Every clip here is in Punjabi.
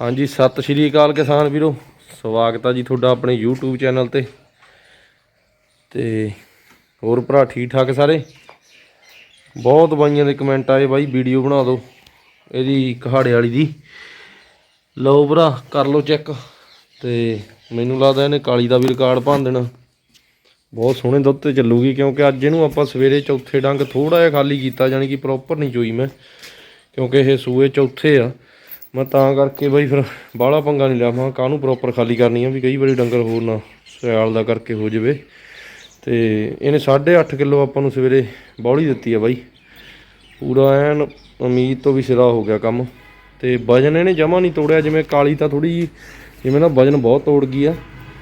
ਹਾਂਜੀ, ਸਤਿ ਸ਼੍ਰੀ ਅਕਾਲ ਕਿਸਾਨ ਵੀਰੋ। ਸਵਾਗਤ ਆ ਜੀ ਤੁਹਾਡਾ ਆਪਣੇ YouTube ਚੈਨਲ ਤੇ। ਤੇ ਹੋਰ ਭਰਾ ਠੀਕ ਠਾਕ ਸਾਰੇ? ਬਹੁਤ ਬਾਈਆਂ ਦੇ ਕਮੈਂਟ ਆਏ ਬਾਈ ਵੀਡੀਓ ਬਣਾ ਦਿਓ। ਇਹਦੀ ਕਹਾੜੇ ਵਾਲੀ ਦੀ। ਲਓ ਭਰਾ, ਕਰ ਲਓ ਚੈੱਕ ਤੇ ਮੈਨੂੰ ਲੱਗਦਾ ਇਹਨੇ ਕਾਲੀ ਦਾ ਵੀ ਰਿਕਾਰਡ ਭੰਨ ਦੇਣਾ। ਬਹੁਤ ਸੋਹਣੇ ਦੁੱਧ ਤੇ ਚੱਲੂਗੀ, ਕਿਉਂਕਿ ਅੱਜ ਇਹਨੂੰ ਆਪਾਂ ਸਵੇਰੇ ਚੌਥੇ ਡੰਗ ਥੋੜਾ ਜਿਹਾ ਖਾਲੀ ਕੀਤਾ ਜਾਨੀ ਕਿ ਪ੍ਰੋਪਰ ਨਹੀਂ ਚੋਈ ਮੈਂ। ਕਿਉਂਕਿ ਇਹ ਸੂਏ ਚੌਥੇ ਆ। ਮੈਂ ਤਾਂ ਕਰਕੇ ਬਾਈ ਫਿਰ ਬਾਹਲਾ ਪੰਗਾ ਨਹੀਂ ਲਿਆ। ਮੈਂ ਕਾਹਨੂੰ ਪ੍ਰੋਪਰ ਖਾਲੀ ਕਰਨੀ ਆ ਵੀ ਕਈ ਵਾਰੀ ਡੰਗਰ ਹੋਰ ਨਾ ਸਿਆਲ ਦਾ ਕਰਕੇ ਹੋ ਜਾਵੇ। ਤੇ ਇਹਨੇ 8.5 ਕਿਲੋ ਆਪਾਂ ਨੂੰ ਸਵੇਰੇ ਬੌਲੀ ਦਿੱਤੀ ਆ ਬਾਈ। ਪੂਰਾ ਐਨ ਉਮੀਦ ਤੋਂ ਵੀ ਸਿਰਾ ਹੋ ਗਿਆ ਕੰਮ। ਤੇ ਵਜਨ ਇਹਨੇ ਜਮਾ ਨਹੀਂ ਤੋੜਿਆ। ਜਿਵੇਂ ਕਾਲੀ ਤਾਂ ਥੋੜੀ ਜੀ ਜਿਵੇਂ ਨਾ ਵਜਨ ਬਹੁਤ ਤੋੜ ਗਈ ਆ।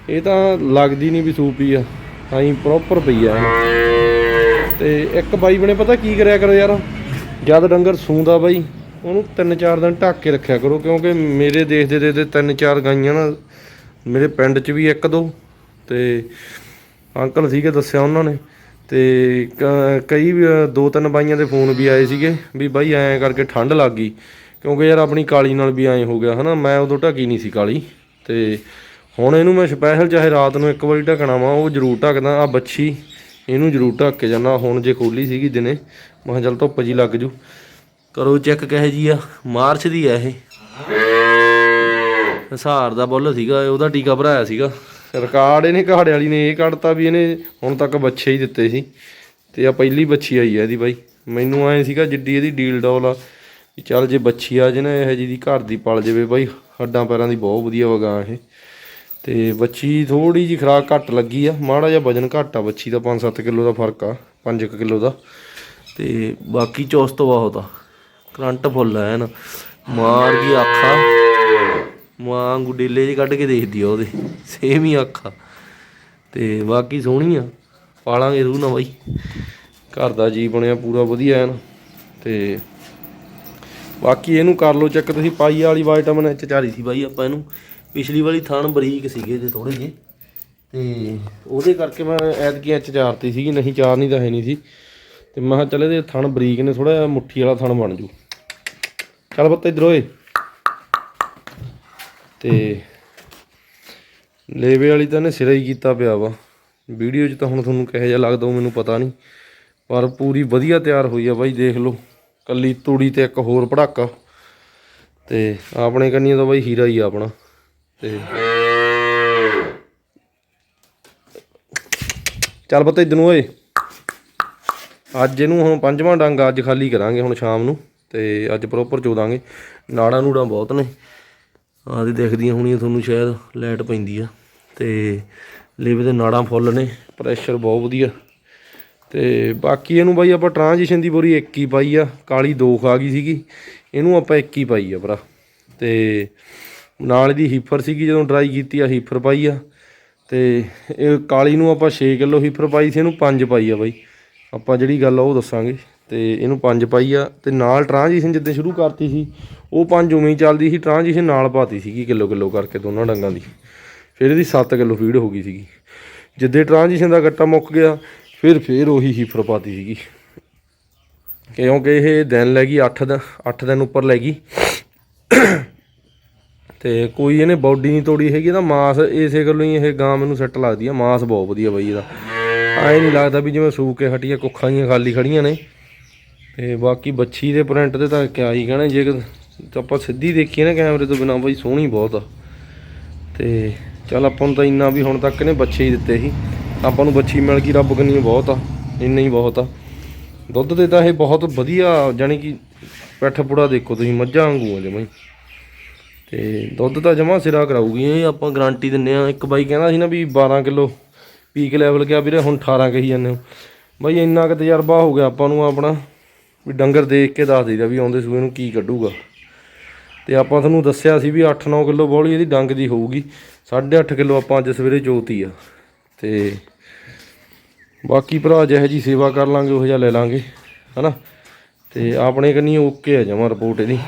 ਇਹ ਤਾਂ ਲੱਗਦੀ ਨਹੀਂ ਵੀ ਸੂਪੀ ਆ। ਤਾਂ ਹੀ ਪ੍ਰੋਪਰ ਪਈ ਆ ਇਹਨੂੰ ਤੇ ਇੱਕ ਬਾਈ ਬਣੇ ਪਤਾ ਕੀ ਕਰਿਆ ਕਰੋ ਯਾਰ? ਜਦ ਡੰਗਰ ਸੂੰਦਾ ਬਾਈ ਉਹਨੂੰ ਤਿੰਨ ਚਾਰ ਦਿਨ ਢੱਕ ਕੇ ਰੱਖਿਆ ਕਰੋ, ਕਿਉਂਕਿ ਮੇਰੇ ਦੇਖਦੇ ਦੇਖਦੇ ਤਿੰਨ ਚਾਰ ਗਾਈਆਂ ਨਾ, ਮੇਰੇ ਪਿੰਡ 'ਚ ਵੀ ਇੱਕ ਦੋ, ਤੇ ਅੰਕਲ ਸੀਗੇ ਦੱਸਿਆ ਉਹਨਾਂ ਨੇ, ਤੇ ਕ- ਕਈ ਦੋ ਤਿੰਨ ਬਾਈਆਂ ਦੇ ਫੋਨ ਵੀ ਆਏ ਸੀਗੇ, ਵੀ ਬਾਈ ਐਂ ਕਰਕੇ ਠੰਡ ਲੱਗ ਗਈ, ਕਿਉਂਕਿ ਯਾਰ ਆਪਣੀ ਕਾਲੀ ਨਾਲ ਵੀ ਐਂ ਹੋ ਗਿਆ, ਹਨਾ, ਮੈਂ ਉਦੋਂ ਢੱਕੀ ਨਹੀਂ ਸੀ ਕਾਲੀ, ਤੇ ਹੁਣ ਇਹਨੂੰ ਮੈਂ ਸਪੈਸ਼ਲ ਚਾਹੇ ਰਾਤ ਨੂੰ ਇੱਕ ਵਾਰੀ ਢੱਕਣਾ ਵਾ, ਉਹ ਜ਼ਰੂਰ ਢੱਕਦਾ ਆ ਬੱਚੀ, ਇਹਨੂੰ ਜ਼ਰੂਰ ਢੱਕ ਕੇ ਜਾਣਾ ਹੁਣ ਜੇ ਖੋਲੀ ਸੀਗੀ ਦਿਨੇ, ਮੈਂ ਕਿਹਾ ਚੱਲ ਧੁੱਪ ਜੀ ਲੱਗ ਜੂ। ਕਰੋ ਚੈੱਕ ਕਹੇ ਜੀ ਆ, ਮਾਰਚ ਦੀ ਆ ਇਹ। ਹਸਾਰ ਦਾ ਬੁੱਲ ਸੀਗਾ, ਉਹਦਾ ਟੀਕਾ ਭਰਾਇਆ ਸੀਗਾ। ਰਿਕਾਰਡ ਇਹਨੇ ਕਹਾੜੇ ਵਾਲੀ ਨੇ ਇਹ ਕੱਢਤਾ ਵੀ ਇਹਨੇ ਹੁਣ ਤੱਕ ਬੱਚੇ ਹੀ ਦਿੱਤੇ ਸੀ। ਤੇ ਆ ਪਹਿਲੀ ਬੱਚੀ ਆਈ ਆ ਇਹਦੀ ਬਾਈ। ਮੈਨੂੰ ਐ ਸੀਗਾ ਜਿੱਡੀ ਇਹਦੀ ਡੀਲ ਡੋਲ ਆ ਵੀ ਚੱਲ ਜੇ ਬੱਚੀ ਆ ਜੇ ਨਾ, ਇਹ ਜੀ ਦੀ ਘਰ ਦੀ ਪਲ ਜਾਵੇ ਬਾਈ। ਹੱਡਾਂ ਪੈਰਾਂ ਦੀ ਬਹੁਤ ਵਧੀਆ ਵਗਾ ਇਹ। ਤੇ ਬੱਚੀ ਥੋੜੀ ਜੀ ਖਰਾਕ ਘੱਟ ਲੱਗੀ ਆ। ਮਾੜਾ ਜਿਹਾ ਵਜਨ ਘੱਟ ਆ ਬੱਚੀ ਦਾ 5-7 ਕਿਲੋ ਦਾ ਫ਼ਰਕ ਆ 5 ਕਿਲੋ ਦਾ। ਤੇ ਬਾਕੀ ਚੌਸ ਤੋਂ ਬਹੁਤ ਆ। ਕਰੰਟ ਫੁੱਲ ਆ ਐਨ ਮਾਰ ਗਈ ਅੱਖਾਂ ਮਾਂ ਗੁੱਡੇਲੇ ਜੇ ਕੱਢ ਕੇ ਦੇਖਦੀ ਆ ਉਹਦੇ। ਸੇਮ ਹੀ ਅੱਖਾਂ ਤੇ ਬਾਕੀ ਸੋਹਣੀ ਆ ਪਾਲਾਂਗੇ ਰੂ ਨਾ ਬਾਈ। ਘਰ ਦਾ ਜੀ ਬਣਿਆ ਪੂਰਾ ਵਧੀਆ ਐਨ। ਤੇ ਬਾਕੀ ਇਹਨੂੰ ਕਰ ਲਓ ਚੈੱਕ। ਤੁਸੀਂ ਪਾਈ ਵਾਲੀ ਵਿਟਾਮਿਨ ਐਚ ਚਾਰੀ ਸੀ ਬਾਈ ਆਪਾਂ ਇਹਨੂੰ। ਪਿਛਲੀ ਵਾਲੀ ਥਣ ਬਰੀਕ ਸੀਗੇ ਜੇ ਥੋੜੇ ਜਿਹੇ। ਤੇ ਉਹਦੇ ਕਰਕੇ ਮੈਂ ਐਤਕੀ ਐਚ ਚਾਰਤੀ ਸੀਗੀ। ਨਹੀਂ, ਚਾਰ ਨਹੀਂ ਤਾਂ ਹੈ ਨਹੀਂ ਸੀ। ਤੇ ਮੈਂ ਕਿਹਾ ਚੱਲ ਇਹਦੇ ਥਣ ਬਰੀਕ ਨੇ ਥੋੜਾ ਜਿਹਾ ਮੁੱਠੀ ਵਾਲਾ ਥਣ ਬਣ ਜੂ। ਚੱਲ ਬੱਤ ਇਧਰ ਓਏ ਤੇ ਲੇਵੇ ਵਾਲੀ ਤਾਂ ਨੇ ਸਿਰਾ ਹੀ ਕੀਤਾ ਪਿਆ ਵਾ। ਵੀਡੀਓ 'ਚ ਤਾਂ ਹੁਣ ਤੁਹਾਨੂੰ ਕਿਹੋ ਜਿਹਾ ਲੱਗਦਾ ਉਹ ਮੈਨੂੰ ਪਤਾ ਨਹੀਂ। ਪਰ ਪੂਰੀ ਵਧੀਆ ਤਿਆਰ ਹੋਈ ਆ ਬਾਈ, ਦੇਖ ਲਓ। ਕੱਲੀ ਤੂੜੀ ਤੇ ਇੱਕ ਹੋਰ ਪੜਾਕਾ। ਤੇ ਆਪਣੇ ਕੰਨੀਆਂ ਤਾਂ ਬਾਈ ਹੀਰਾ ਹੀ ਆ ਆਪਣਾ। ਤੇ ਚੱਲ ਪਤਾ ਇਧਰ ਨੂੰ ਓਏ। ਅੱਜ ਇਹਨੂੰ ਹੁਣ ਪੰਜਵਾਂ ਡੰਗ ਅੱਜ ਖਾਲੀ ਕਰਾਂਗੇ ਹੁਣ ਸ਼ਾਮ ਨੂੰ। ਤੇ ਅੱਜ ਪ੍ਰੋਪਰ ਚੋ ਦਾਂਗੇ ਨਾੜਾਂ ਨੂੜਾਂ ਬਹੁਤ ਨੇ। ਆਦੀ ਦੇਖਦੀਆਂ ਹੋਣੀਆਂ ਤੁਹਾਨੂੰ ਸ਼ਾਇਦ ਲਾਈਟ ਪੈਂਦੀ ਆ। ਤੇ ਲੇਵੇ ਦੇ ਨਾੜਾਂ ਫੁੱਲ ਨੇ ਪ੍ਰੈਸ਼ਰ ਬਹੁਤ ਵਧੀਆ। ਤੇ ਬਾਕੀ ਇਹਨੂੰ ਬਾਈ ਆਪਾਂ ਟ੍ਰਾਂਜੀਸ਼ਨ ਦੀ ਬੋਰੀ ਇੱਕ ਹੀ ਪਾਈ ਆ, ਕਾਲੀ ਦੋ ਖਾ ਗਈ ਸੀਗੀ। ਇਹਨੂੰ ਆਪਾਂ ਇੱਕ ਹੀ ਪਾਈ ਆ ਭਰਾ। ਤੇ ਨਾਲ ਦੀ ਹੀਫਰ ਸੀਗੀ, ਜਦੋਂ ਡਰਾਈ ਕੀਤੀ ਆ ਹੀਫਰ ਪਾਈ ਆ। ਤੇ ਇਹ ਕਾਲੀ ਨੂੰ ਆਪਾਂ 6 ਕਿਲੋ ਹੀਫਰ ਪਾਈ ਸੀ, ਇਹਨੂੰ 5 ਪਾਈ ਆ ਬਾਈ। ਆਪਾਂ ਜਿਹੜੀ ਗੱਲ ਆ ਉਹ ਦੱਸਾਂਗੇ। ਤੇ ਇਹਨੂੰ ਪੰਜ ਪਾਈ ਆ ਤੇ ਨਾਲ ਟ੍ਰਾਂਜੀਸ਼ਨ ਜਿੱਦਾਂ ਸ਼ੁਰੂ ਕਰਤੀ ਸੀ, ਉਹ ਪੰਜ ਉਵੇਂ ਹੀ ਚੱਲਦੀ ਸੀ ਟ੍ਰਾਂਜੀਸ਼ਨ ਨਾਲ ਪਾਤੀ ਸੀਗੀ ਕਿਲੋ ਕਿਲੋ ਕਰਕੇ ਦੋਨਾਂ ਡੰਗਾਂ ਦੀ। ਫਿਰ ਇਹਦੀ 7 ਕਿਲੋ ਫੀਡ ਹੋ ਗਈ ਸੀਗੀ। ਜਿੱਦੇ ਟ੍ਰਾਂਜੀਸ਼ਨ ਦਾ ਗੱਟਾ ਮੁੱਕ ਗਿਆ, ਫਿਰ ਫਿਰ ਉਹੀ ਹੀਫਰ ਪਾਤੀ ਸੀਗੀ। ਕਿਉਂਕਿ ਇਹ ਦਿਨ ਲੈ ਗਈ 8 ਦਾ 8 ਦਿਨ ਉੱਪਰ ਲੈ ਗਈ। ਤੇ ਕੋਈ ਇਹਨੇ ਬਾਡੀ ਨਹੀਂ ਤੋੜੀ ਹੈਗੀ, ਇਹਦਾ ਮਾਸ ਇਸੇ ਗੱਲੋਂ ਹੀ ਇਹ ਗਾਂ ਮੈਨੂੰ ਸੈੱਟ ਲੱਗਦੀ ਆ, ਮਾਸ ਬਹੁਤ ਵਧੀਆ ਬਈ ਇਹਦਾ। ਐ ਨਹੀਂ ਲੱਗਦਾ ਵੀ ਜਿਵੇਂ ਸੂਕ ਕੇ ਹਟੀਆਂ ਕੁੱਖਾਂ ਜੀਆਂ ਖਾਲੀ ਖੜੀਆਂ ਨੇ। ਤੇ ਬਾਕੀ ਬੱਚੀ ਦੇ ਪ੍ਰਿੰਟ 'ਤੇ ਤਾਂ ਕਿਆ ਹੀ ਕਹਿਣਾ, ਜੇ ਆਪਾਂ ਸਿੱਧੀ ਦੇਖੀਏ ਨਾ ਕੈਮਰੇ ਤੋਂ ਬਿਨਾ, ਬਾਈ ਸੋਹਣੀ ਬਹੁਤ ਆ। ਤੇ ਚੱਲ ਆਪਾਂ ਨੂੰ ਤਾਂ ਇੰਨਾ ਵੀ ਹੁਣ ਤੱਕ ਨੇ ਬੱਚੇ ਹੀ ਦਿੱਤੇ ਸੀ। ਆਪਾਂ ਨੂੰ ਬੱਚੀ ਮਿਲ ਗਈ, ਰੱਬ ਕੰਨੀ ਬਹੁਤ ਆ, ਇੰਨਾ ਹੀ ਬਹੁਤ ਆ। ਦੁੱਧ ਦੇ ਤਾਂ ਇਹ ਬਹੁਤ ਵਧੀਆ ਜਾਨੀ ਕਿ ਪੈਠ ਪੁੜਾ ਦੇਖੋ ਤੁਸੀਂ, ਮੱਝਾਂ ਵਾਂਗੂ ਆ ਜਮਾਂ ਹੀ। ਤੇ ਦੁੱਧ ਤਾਂ ਜਮਾ ਸਿਰਾ ਕਰਾਊਗੀ, ਇਹ ਆਪਾਂ ਗਾਰੰਟੀ ਦਿੰਨੇ ਆ। ਇੱਕ ਬਾਈ ਕਹਿੰਦਾ ਸੀ ਨਾ ਵੀ 12 ਕਿਲੋ ਪੀਕ ਲੈਵਲ ਗਿਆ ਵੀਰੇ, ਹੁਣ 18 ਕਹੀ ਜਾਂਦੇ ਹੋ। ਬਾਈ ਇੰਨਾ ਕੁ ਤਜਰਬਾ ਹੋ ਗਿਆ ਆਪਾਂ ਨੂੰ ਆਪਣਾ। ਵੀ ਡੰਗਰ ਦੇਖ ਕੇ ਦੱਸ ਦਈਦਾ ਵੀ ਆਉਂਦੇ ਸੂਏ ਨੂੰ ਕੀ ਕੱਢੂਗਾ। ਤੇ ਆਪਾਂ ਤੁਹਾਨੂੰ ਦੱਸਿਆ ਸੀ ਵੀ 8-9 ਕਿਲੋ ਬੋਲੀ ਇਹਦੀ ਡੰਗ ਦੀ ਹੋਊਗੀ। 8.5 ਕਿਲੋ ਆਪਾਂ ਅੱਜ ਸਵੇਰੇ ਚੋਤੀ ਆ। ਤੇ ਬਾਕੀ ਭਰਾ ਜਿਹੋ ਜੀ ਸੇਵਾ ਕਰ ਲਾਂਗੇ, ਉਹ ਜਿਹਾ ਲੈ ਲਾਂਗੇ, ਹਨਾ? ਤੇ ਆਪਣੇ ਕੰਨੀ ਓਕੇ ਆ ਜਮਾ ਰਿਪੋਰਟ ਇਹਦੀ।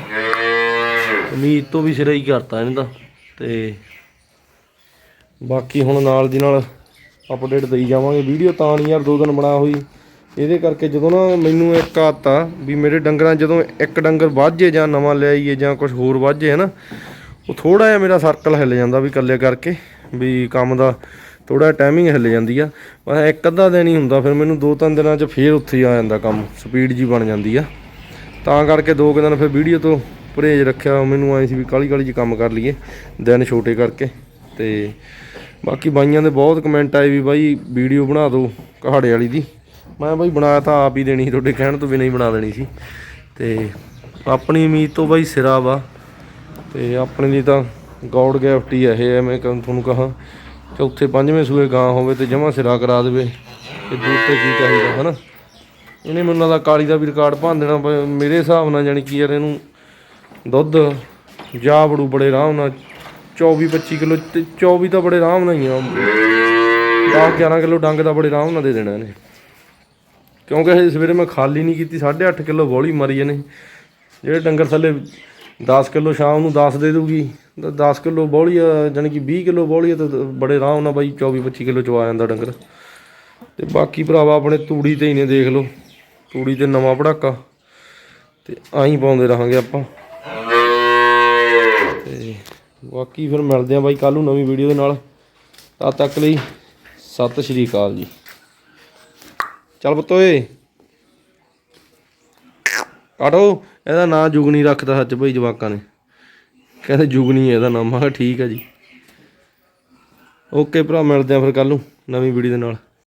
ਉਮੀਦ ਤੋਂ ਵੀ ਸਿਰਾ ਹੀ ਕਰਤਾ ਇਹਨੇ ਤਾਂ ਤੇ ਬਾਕੀ ਹੁਣ ਨਾਲ ਦੀ ਨਾਲ ਅਪਡੇਟ ਦੇਈ ਜਾਵਾਂਗੇ। ਵੀਡੀਓ ਤਾਂ ਨਹੀਂ ਯਾਰ ਦੋ ਦਿਨ ਬਣਾ ਹੋਈ। ਇਹਦੇ ਕਰਕੇ ਜਦੋਂ ਨਾ ਮੈਨੂੰ ਇੱਕ ਆਤਾ ਵੀ ਮੇਰੇ ਡੰਗਰਾਂ ਜਦੋਂ ਇੱਕ ਡੰਗਰ ਵੱਧ ਜਾਂ ਨਵਾਂ ਲੈ ਆਈਏ ਜਾਂ ਕੁਝ ਹੋਰ ਵੱਧ ਹੈ ਨਾ ਉਹ ਥੋੜਾ ਜਿਹਾ ਮੇਰਾ ਸਰਕਲ ਹਿੱਲ ਜਾਂਦਾ ਵੀ ਇਕੱਲੇ ਕਰਕੇ, ਵੀ ਕੰਮ ਦਾ ਥੋੜਾ ਟਾਈਮਿੰਗ ਹਿੱਲ ਜਾਂਦੀ ਆ। ਪਰ ਇੱਕ ਅੱਧਾ ਦਿਨ ਹੀ ਹੁੰਦਾ, ਫਿਰ ਮੈਨੂੰ ਦੋ ਤਿੰਨ ਦਿਨਾਂ 'ਚ ਫੇਰ ਉੱਥੇ ਹੀ ਆ ਜਾਂਦਾ ਕੰਮ ਸਪੀਡ ਜੀ ਬਣ ਜਾਂਦੀ ਆ। ਤਾਂ ਕਰਕੇ ਦੋ ਕੁ ਦਿਨ ਫਿਰ ਵੀਡੀਓ ਤੋਂ ਪਰਹੇਜ ਰੱਖਿਆ, ਮੈਨੂੰ ਆਏ ਸੀ ਵੀ ਕਾਲੀ ਕਾਲੀ ਜੀ ਕੰਮ ਕਰ ਲਈਏ, ਦਿਨ ਛੋਟੇ ਕਰਕੇ। ਤੇ ਬਾਕੀ ਬਾਈਆਂ ਦੇ ਬਹੁਤ ਕਮੈਂਟ ਆਏ ਵੀ ਬਾਈ ਵੀਡੀਓ ਬਣਾ ਦਿਓ ਕਹਾੜੇ ਵਾਲੀ ਦੀ। ਮੈਂ ਬਈ ਬਣਾਇਆ ਤਾਂ ਆਪ ਹੀ ਦੇਣੀ ਸੀ ਤੁਹਾਡੇ ਕਹਿਣ ਤੋਂ ਵੀ ਨਹੀਂ ਬਣਾ ਦੇਣੀ ਸੀ। ਤੇ ਆਪਣੀ ਉਮੀਦ ਤੋਂ ਬਾਈ ਸਿਰਾ ਵਾ। ਤੇ ਆਪਣੇ ਲਈ ਤਾਂ ਗੋਡ ਗਿਫਟ ਹੀ ਆ ਇਹ, ਐਵੇਂ ਕਿ ਤੁਹਾਨੂੰ ਕਹਾਂ ਚੌਥੇ ਪੰਜਵੇਂ ਸੂਏ ਗਾਂ ਹੋਵੇ ਤੇ ਜਮਾ ਸਿਰਾ ਕਰਾ ਦੇਵੇ। ਤੇ ਦੂਰ ਤੇ ਕੀ ਚਾਹੀਦਾ, ਹਨਾ? ਇਹਨੇ ਮੈਨੂੰ ਦਾ ਕਾਲੀ ਦਾ ਵੀ ਰਿਕਾਰਡ ਭੰਨ ਦੇਣਾ ਮੇਰੇ ਹਿਸਾਬ ਨਾਲ ਜਾਨੀ ਕਿ ਯਾਰ ਇਹਨੂੰ ਦੁੱਧ, ਜਾ ਬੜੂ ਬੜੇ ਆਰਾਮ ਨਾਲ 24 25 ਕਿਲੋ ਤੇ 24 ਤਾਂ ਬੜੇ ਆਰਾਮ ਨਾਲ ਹੀ ਆ। 10 11 ਕਿਲੋ ਡੰਗ ਦਾ ਬੜੇ ਆਰਾਮ ਨਾਲ ਦੇ ਦੇਣਾ ਇਹਨੇ। ਕਿਉਂਕਿ ਹਜੇ ਸਵੇਰੇ ਮੈਂ ਖਾਲੀ ਨਹੀਂ ਕੀਤੀ 8.5 ਕਿਲੋ ਬੋਲੀ ਮਾਰੀ ਇਹਨੇ। ਜਿਹੜੇ ਡੰਗਰ ਥੱਲੇ 10 ਕਿਲੋ ਸ਼ਾਮ ਨੂੰ 10 ਦੇ ਦੂਗੀ ਤਾਂ 10 ਕਿਲੋ ਬੋਲੀ ਆ, ਜਾਣੀ ਕਿ 20 ਕਿਲੋ ਬੋਲੀ ਆ, ਤਾਂ ਬੜੇ ਆਰਾਮ ਨਾਲ ਬਾਈ 24 25 ਕਿਲੋ ਚਵਾ ਜਾਂਦਾ ਡੰਗਰ। ਤੇ ਬਾਕੀ ਭਰਾਵਾ ਆਪਣੇ ਤੂੜੀ ਤੇ ਹੀ ਨੇ, ਦੇਖ ਲਓ। ਤੂੜੀ ਤੇ ਨਵਾਂ ਪੜਾਕਾ। ਤੇ ਆਹੀਂ ਪਾਉਂਦੇ ਰਹਾਂਗੇ ਆਪਾਂ। ਤੇ ਬਾਕੀ ਫਿਰ ਮਿਲਦੇ ਆ ਬਾਈ ਕੱਲ ਨੂੰ ਨਵੀਂ ਵੀਡੀਓ ਦੇ ਨਾਲ। ਤਦ ਤੱਕ ਲਈ ਸਤਿ ਸ਼੍ਰੀ ਅਕਾਲ ਜੀ। ਚੱਲ ਪੁੱਤ ਓਏ। ਕਾਟੋ ਇਹਦਾ ਨਾਂ ਜੁਗਨੀ ਰੱਖਦਾ ਸੱਚ ਭਾਈ ਜਵਾਕਾਂ ਨੇ। ਕਹਿੰਦੇ ਜੁਗਨੀ ਹੈ ਇਹਦਾ ਨਾਮ। ਮੈਂ ਕਿਹਾ ਠੀਕ ਹੈ ਜੀ। ਓਕੇ ਭਰਾ, ਮਿਲਦੇ ਆ ਫਿਰ ਕੱਲ ਨੂੰ ਨਵੀਂ ਵੀਡੀਓ ਦੇ ਨਾਲ।